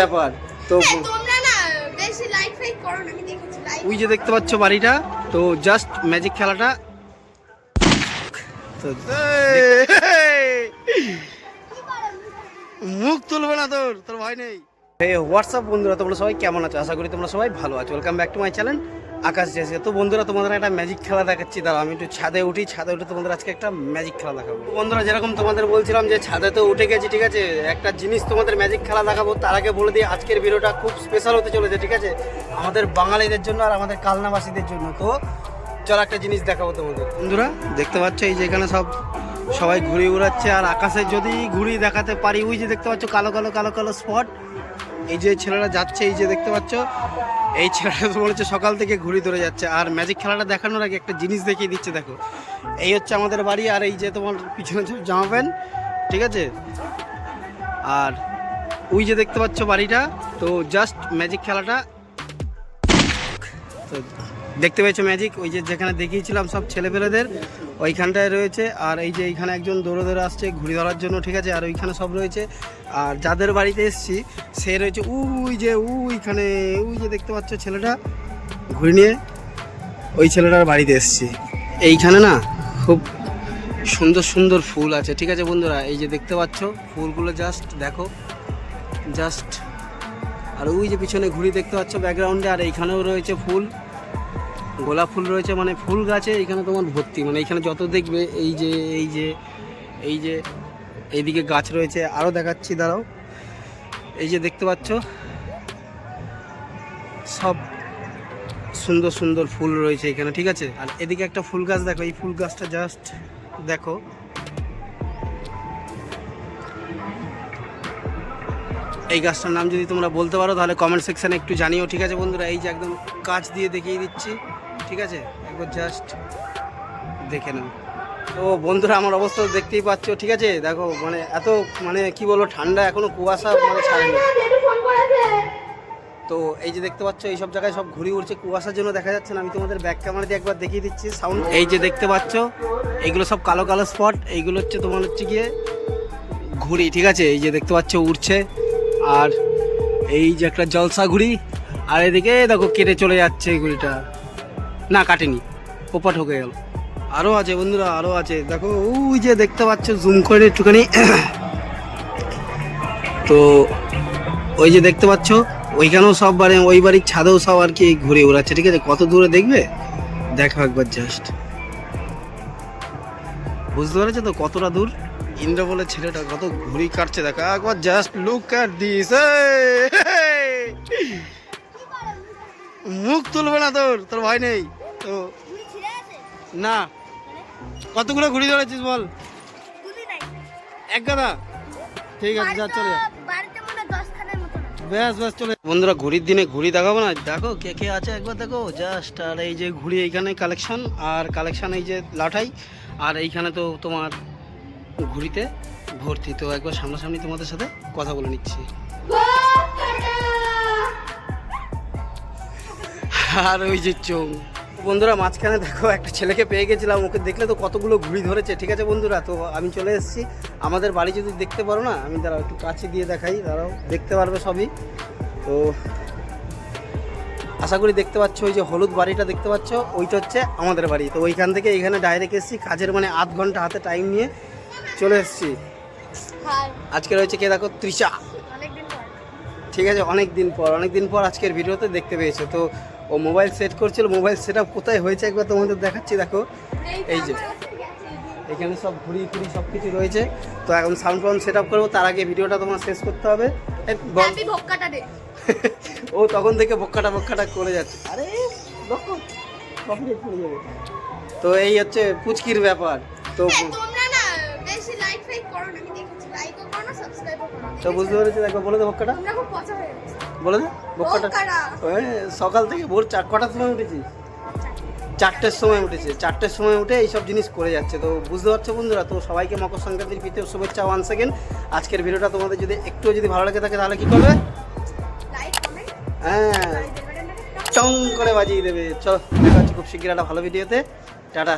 ব্যাপার। তো ওই যে দেখতে পাচ্ছ বাড়িটা তো জাস্ট ম্যাজিক খেলাটা। তো মুখ তুলবে না তোর তোর ভয় নেই। হোয়াটসঅ্যাপ বন্ধুরা তোমরা সবাই কেমন আছো? আশা করি তোমরা সবাই ভালো আছো। Welcome back to my channel Akash জেসে তো বন্ধুরা, তোমাদের একটা ম্যাজিক খেলা দেখাচ্ছি। দাঁড়াও, আমি একটু ছাদে উঠি। ছাদে উঠে তোমাদের আজকে একটা ম্যাজিক খেলা দেখাবো। বন্ধুরা, যেরকম তোমাদের বলছিলাম যে ছাদে তো উঠে গেছি, ঠিক আছে? একটা জিনিস তোমাদের ম্যাজিক খেলা দেখাবো। তার আগে বলে দিই, আজকের ভিডিওটা খুব স্পেশাল হতে চলেছে, ঠিক আছে? আমাদের বাঙালিদের জন্য আর আমাদের কালনাবাসীদের জন্য। তো চল একটা জিনিস দেখাবো তোমাদের। বন্ধুরা, দেখতে পাচ্ছ এই যে এখানে সব সবাই ঘুড়ি উড়াচ্ছে আর আকাশে যদি ঘুড়ি দেখাতে পারি, ওই যে দেখতে পাচ্ছ কালো কালো কালো কালো স্পট এই যে ছেলেরা যাচ্ছে, এই যে দেখতে পাচ্ছ, এই ছেলেটা তো মনে হচ্ছে সকাল থেকে ঘুরি ধরে যাচ্ছে। আর ম্যাজিক খেলাটা দেখানোর আগে একটা জিনিস দেখিয়ে দিচ্ছে, দেখো। এই হচ্ছে আমাদের বাড়ি, আর এই যে তোমার পিছনে যে জামা প্যান্ট, ঠিক আছে? আর ওই যে দেখতে পাচ্ছ বাড়িটা, তো জাস্ট ম্যাজিক খেলাটা তো দেখতে পেয়েছ ম্যাজিক ওই যে যেখানে দেখিয়েছিলাম সব ছেলেপেলেদের, ওইখানটায় রয়েছে। আর এই যে এইখানে একজন দৌড়ে দৌড়ে আসছে ঘুরে ধরার জন্য, ঠিক আছে? আর ওইখানে সব রয়েছে। আর যাদের বাড়িতে এসছি, সে রয়েছে, উই যে, উইখানে ওই যে দেখতে পাচ্ছ ছেলেটা। ঘুড়ি নিয়ে ওই ছেলেটার বাড়িতে এসছি। এইখানে না খুব সুন্দর সুন্দর ফুল আছে। ঠিক আছে বন্ধুরা, এই যে দেখতে পাচ্ছ ফুলগুলো জাস্ট দেখো জাস্ট আর ওই যে পিছনে ঘুড়ি দেখতে পাচ্ছ ব্যাকগ্রাউন্ডে আর এইখানেও রয়েছে ফুল। গোলাপ ফুল রয়েছে মানে ফুল গাছে এখানে তোমার ভর্তি। মানে এখানে যত দেখবে, এই যে এই যে এই যে, এইদিকে গাছ রয়েছে। আরও দেখাচ্ছি, দাঁড়াও। এই যে দেখতে পাচ্ছ, সব সুন্দর সুন্দর ফুল রয়েছে এখানে, ঠিক আছে? আর এদিকে একটা ফুল গাছ, দেখো, এই ফুল গাছটা জাস্ট দেখো। এই গাছটার নাম যদি তোমরা বলতে পারো, তাহলে কমেন্ট সেকশানে একটু জানিও, ঠিক আছে বন্ধুরা? এই যে একদম কাজ দিয়ে দেখিয়ে দিচ্ছি, ঠিক আছে? একবার জাস্ট দেখে নাও। তো বন্ধুরা, আমার অবস্থা দেখতেই পাচ্ছ, ঠিক আছে? দেখো মানে এত মানে কি বলব, ঠান্ডা এখনও কুয়াশা মানে ছাড়েনি। তো এই যে দেখতে পাচ্ছ, এইসব জায়গায় সব ঘুরি উড়ছে, কুয়াশার জন্য দেখা যাচ্ছে না। আমি তোমাদের ব্যাক ক্যামেরা দিয়ে একবার দেখিয়ে দিচ্ছি সাউন্ড এই যে দেখতে পাচ্ছ, এইগুলো সব কালো কালো স্পট এইগুলো হচ্ছে তোমার হচ্ছে গিয়ে ঘুড়ি, ঠিক আছে? এই যে দেখতে পাচ্ছ, উড়ছে। আর এই যে একটা জলসা ঘুড়ি, আর এদিকে দেখো কেটে চলে যাচ্ছে এই ঘুড়িটা। না, কাটেনি পোপা ঠকে গেল। আরও আছে বন্ধুরা আরও আছে। দেখো, ওই যে দেখতে পাচ্ছ জুম করে একটুখানি। তো ওই যে দেখতে পাচ্ছ, ওইখানেও সব বাড়ি, ওই বাড়ির ছাদেও সব আর কি ঘুরে উড়াচ্ছে ঠিক আছে? কত দূরে দেখবে? দেখো একবার জাস্ট বুঝতে পেরেছ তো কতটা দূর? ইন্দ্র বলে ছেলেটা কত ঘুড়ি কাটছে, দেখো, একবার জাস্ট লুক কাট দিস মুখ তুলবে না তোর তোর ভয় নেই। তো না, কতগুলো ঘুড়ি ধরেছিস বল? এক গাদা? ঠিক আছে, যা, চলে। ব্যাস ব্যাস, চলে বন্ধুরা, ঘুড়ির দিনে ঘুড়ি দেখাবো না। দেখো কে কে আছে একবার, দেখো। জাস্ট আর এই যে ঘুড়ি, এইখানে কালেকশন আর কালেকশন এই যে লাঠাই, আর এইখানে তো তোমার ঘুড়িতে ভর্তি। তো একবার সামনাসামনি তোমাদের সাথে কথা বলে নিচ্ছি। আর ওই যে চোং বন্ধুরা, মাঝখানে দেখো একটা ছেলেকে পেয়ে গেছিলাম, ওকে দেখলে তো কতগুলো ঘুড়ি ধরেছে, ঠিক আছে বন্ধুরা? তো আমি চলে এসেছি। আমাদের বাড়ি যদি দেখতে পারো না, আমি দাঁড়াও, একটু কাছে দিয়ে দেখাই, দাঁড়াও, দেখতে পারবে সবই। তো আশা করি দেখতে পাচ্ছ, ওই যে হলুদ বাড়িটা দেখতে পাচ্ছ, ওইটা হচ্ছে আমাদের বাড়ি। তো ওইখান থেকে এখানে ডাইরেক্ট এসেছি, কাজের মানে আধ ঘণ্টা হাতে টাইম নিয়ে। চলে এসেছি। আজকে রয়েছে কে দেখো? তৃষা। ঠিক আছে অনেক দিন পর অনেক দিন পর আজকের ভিডিওতে দেখতে পেয়েছ। তো ও মোবাইল সেট করছিল মোবাইল সেট আপ কোথায় হয়েছে একবার তোমাদের দেখাচ্ছি দেখো। এই যে এখানে সব ঘুরি ফুড়ি সব কিছু রয়েছে। তো এখন সাউন্ড ফাউন্ড সেট আপ করব তার আগে ভিডিওটা তোমার শেষ করতে হবে। ও তখন থেকে বক্কাটা বক্কাটা করে যাচ্ছে। আরে তো এই হচ্ছে পুচকির ব্যাপার। তো তোমরা না বেশি লাইট ফাইট করো না আমি দেখেছি লাইকও করো না সাবস্ক্রাইবও করো তো বুঝতে পেরেছি। দেখো বলে দে বক্কাটা। তোমরা খুব পচা হয়ে গেছো। বলে দে বক্কাটা। বক্কাটা। ওই সকাল থেকে ভোর চার কটার সময় উঠেছিস? চারটের সময় উঠেছে। চারটের সময় উঠে এইসব জিনিস করে যাচ্ছে। তো বুঝতে পারছ বন্ধুরা তো সবাইকে মকর সংক্রান্তির প্রীতি শুভেচ্ছা ওয়ান সেকেন্ড আজকের ভিডিওটা তোমাদের যদি একটু যদি ভালো লেগে থাকে তাহলে কি করবে? হ্যাঁ। টং করে বাজিয়ে দেবে। চলো দেখা হচ্ছে খুব শিগগির একটা ভালো ভিডিওতে। টাটা।